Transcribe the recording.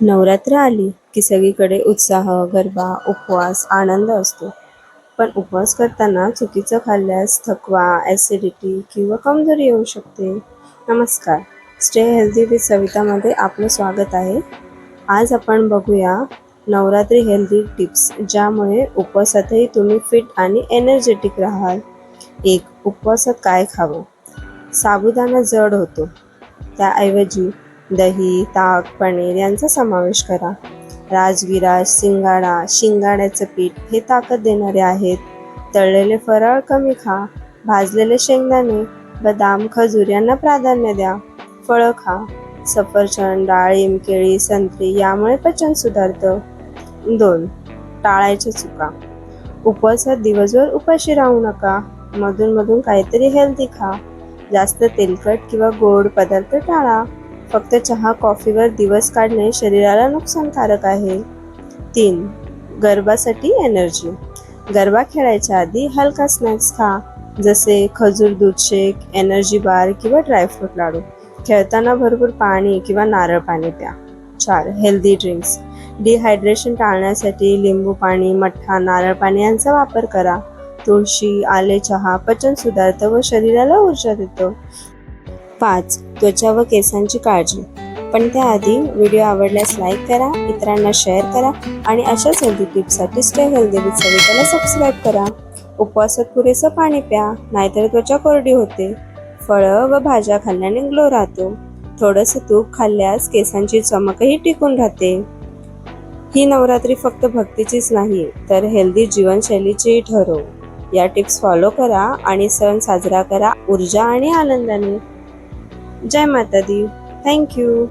नवरात्र आली की सगळीकडे उत्साह गरबा उपवास आनंद असतो. पण उपवास करताना चुकीचं खाल्ल्यास थकवा ॲसिडिटी किंवा कमजोरी येऊ शकते. नमस्कार. स्टे हेल्दी विथ सवितामध्ये आपलं स्वागत आहे. आज आपण बघूया नवरात्री हेल्दी टिप्स ज्यामुळे उपवासातही तुम्ही फिट आणि एनर्जेटिक राहाल. एक उपवासात काय खावं? साबुदाणा जड होतो. त्याऐवजी दही ताक पनीर यांचा समावेश करा. राजगिरा शिंगाडा शिंगाड्याचं पीठ हे ताकद देणारे आहेत. तळलेले फराळ कमी खा. भाजलेले शेंगदाणे बदाम खजूर यांना प्राधान्य द्या. फळं खा. सफरचंद डाळिंब केळी संत्री यामुळे पचन सुधारतं. दोन टाळायच्या चुका. उपवासात दिवसभर उपाशी राहू नका. मधून मधून काहीतरी हेल्दी खा. जास्त तेलकट किंवा गोड पदार्थ टाळा. फक्त चहा कॉफीवर दिवस काढणे शरीराला नुकसानकारक आहे. तीन गरबासाठी एनर्जी गरबा खेळायच्या आधी हलका स्नॅक्स खा जसे खजूर दूध शेक एनर्जी बार किंवा ड्रायफ्रूट लाडू. खेळताना भरपूर पाणी किंवा नारळ पाणी प्या. चार हेल्दी ड्रिंक्स डिहायड्रेशन टाळण्यासाठी लिंबू पाणी मठ्ठा नारळ पाणी यांचा वापर करा. तुळशी आले चहा पचन सुधारतं व शरीराला ऊर्जा देतो. पाच त्वचा व केसांची काळजी. पण त्याआधी व्हिडिओ आवडल्यास लाईक करा इतरांना शेअर करा आणि अशाच हेल्दी टिप्ससाठी स्टे हेल्दी विथ सविताला सबस्क्राईब करा. उपवासात पुरेसं पाणी प्या नाहीतर त्वचा कोरडी होते. फळं व भाज्या खाल्ल्याने ग्लो राहतो. थोडंसं तूप खाल्ल्यास केसांची चमकही टिकून राहते. ही नवरात्री फक्त भक्तीचीच नाही तर हेल्दी जीवनशैलीचीही ठरव. या टिप्स फॉलो करा आणि सण साजरा करा ऊर्जा आणि आनंदाने. જય માતાદી થેન્ક યુ